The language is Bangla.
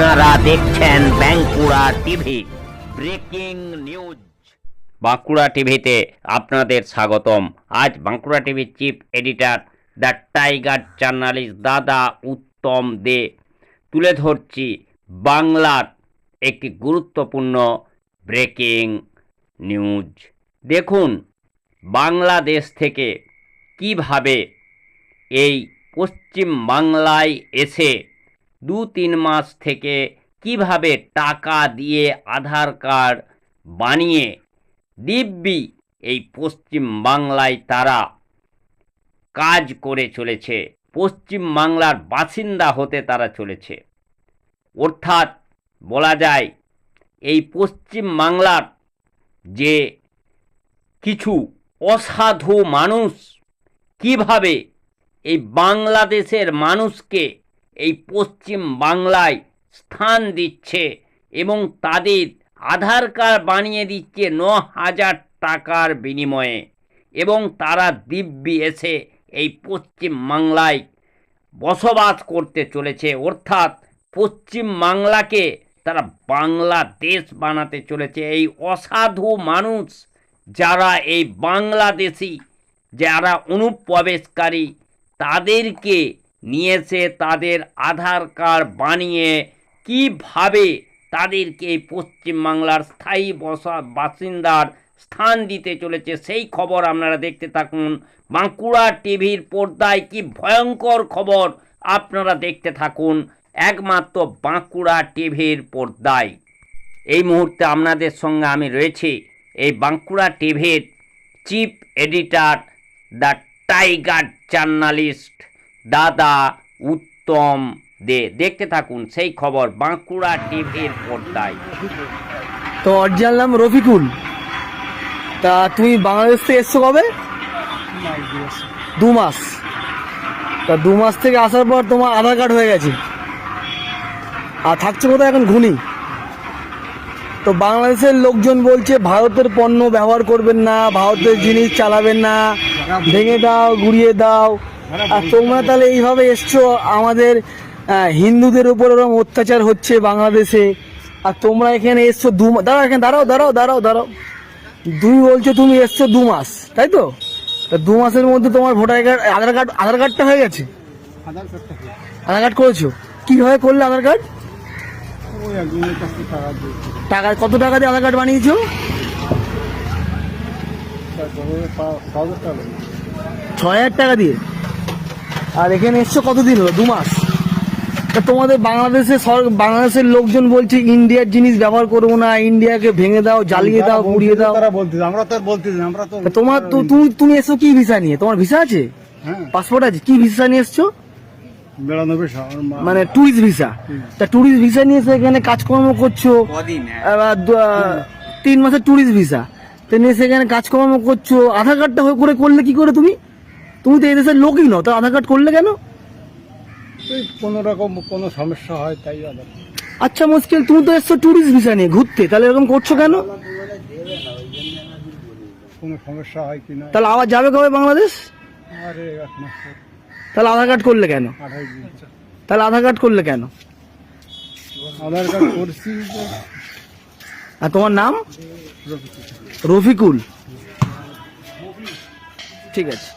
আপনারা দেখছেন Bankura TV, breaking news. Bankura টিভিতে আপনাদের স্বাগতম। আজ বাঁকুড়া টিভির chief editor the tiger journalist দাদা উত্তম দে তুলে ধরছি বাংলার একটি গুরুত্বপূর্ণ ব্রেকিং নিউজ। দেখুন, বাংলাদেশ থেকে কীভাবে এই পশ্চিম বাংলায় এসে দু তিন মাস থেকে কীভাবে টাকা দিয়ে আধার কার্ড বানিয়ে দিব্যি এই পশ্চিম বাংলায় তারা কাজ করে চলেছে? পশ্চিম বাংলার বাসিন্দা হতে তারা চলেছে। অর্থাৎ বলা যায়, এই পশ্চিম বাংলার যে কিছু অসাধু মানুষ, কীভাবে এই বাংলাদেশের মানুষকে এই পশ্চিম বাংলায় স্থান দিচ্ছে এবং তাদের আধার কার্ড বানিয়ে দিচ্ছে ন হাজার টাকার বিনিময়ে এবং তারা দিব্যি এসে এই পশ্চিম বাংলায় বসবাস করতে চলেছে। অর্থাৎ পশ্চিম বাংলাকে তারা বাংলাদেশ বানাতে চলেছে। এই অসাধু মানুষ যারা এই বাংলাদেশি, যারা অনুপ্রবেশকারী, তাদেরকে নিয়ে এসে তাদের আধার কার্ড বানিয়ে, কীভাবে তাদেরকে পশ্চিমবাংলার স্থায়ী বসা বাসিন্দার স্থান দিতে চলেছে সেই খবর আপনারা দেখতে থাকুন। বাঁকুড়া টিভির পর্দায় কি ভয়ঙ্কর খবর আপনারা দেখতে থাকুন। একমাত্র বাঁকুড়া টিভির পর্দায়। এই মুহূর্তে আপনাদের সঙ্গে আমি রয়েছি এই বাঁকুড়া টিভির chief editor the tiger journalist দাদা উত্তম দে, দেখতে থাকুন সেই খবর বাঁকুড়া টিভির পর্দায়। তো অরিজিনাল নাম রফিকুল। তা তুমি বাংলাদেশ থেকে এসছো কবে? দু মাস। তা দু মাস থেকে আসার পর তোমার আধার কার্ড হয়ে গেছে। আর থাকছে কোথায় এখন ঘুনি? তো বাংলাদেশের লোকজন বলছে, ভারতের পণ্য ব্যবহার করবেন না, ভারতের জিনিস চালাবেন না, ভেঙে দাও, গুড়িয়ে দাও। আর তোমরা তাহলে এইভাবে এসছো আমাদের হিন্দুদের উপর ওরকম অত্যাচার হচ্ছে বাংলাদেশে। আর তোমরা এখানে এসছো দু দাঁড়াও এখানে দাঁড়াও দাঁড়াও দাঁড়াও দাঁড়াও। তুমি বলছো তুমি এসছো দু মাস তাই তো? তা দু মাসের মধ্যে তোমার voter card Aadhaar card Aadhaar কার্ডটা হয়ে গেছে? আধার কার্ড করেছ? কীভাবে করলে আধার কার্ড? টাকা কত টাকা দিয়ে আধার কার্ড বানিয়েছো? ছ হাজার টাকা দিয়ে? আর এখানে এসছো কতদিন হলো? দু মাস। তা তোমাদের বাংলাদেশে সর- বাংলাদেশের লোকজন বলছে ইন্ডিয়ার জিনিস ব্যবহার করব না ইন্ডিয়াকে ভেঙে দাও জ্বালিয়ে দাও পুড়িয়ে দাও। তারা আমরা তো আর বলতেছি না, আমরা তো তোমার তো তুমি তুমি এসো কি ভিসা নিয়ে? তোমার ভিসা আছে? হ্যাঁ। পাসপোর্ট আছে? কি ভিসা নিয়ে এসছো? মানে ট্যুরিস্ট ভিসা তা ট্যুরিস্ট ভিসা নিয়ে এসে এখানে কাজকর্ম করছ। তিন মাসের ট্যুরিস্ট ভিসা তো নিয়ে সেখানে কাজকর্ম করছ। আধার কার্ডটা হয়ে করে করলে কি করে তুমি? তুমি তো এই দেশের লোকই নও তো আধার কার্ড করলে কেন? কোনো রকম কোনো সমস্যা হয় তাই আচ্ছা মুশকিল তুমি তো এসছো ট্যুরিস্ট ভিসা নিয়ে ঘুরতে তাহলে এরকম করছ কেন? কোনো সমস্যা হয় কি না? তাহলে আবার যাবে কবে বাংলাদেশ? আরে এক মাস পর, তাহলে আধার কার্ড করলে কেন? আঠাশ দিন। তাহলে আধার কার্ড করলে কেন? আধার কার্ড করছি তো। আর তোমার নাম? রফিকুল। ঠিক আছে।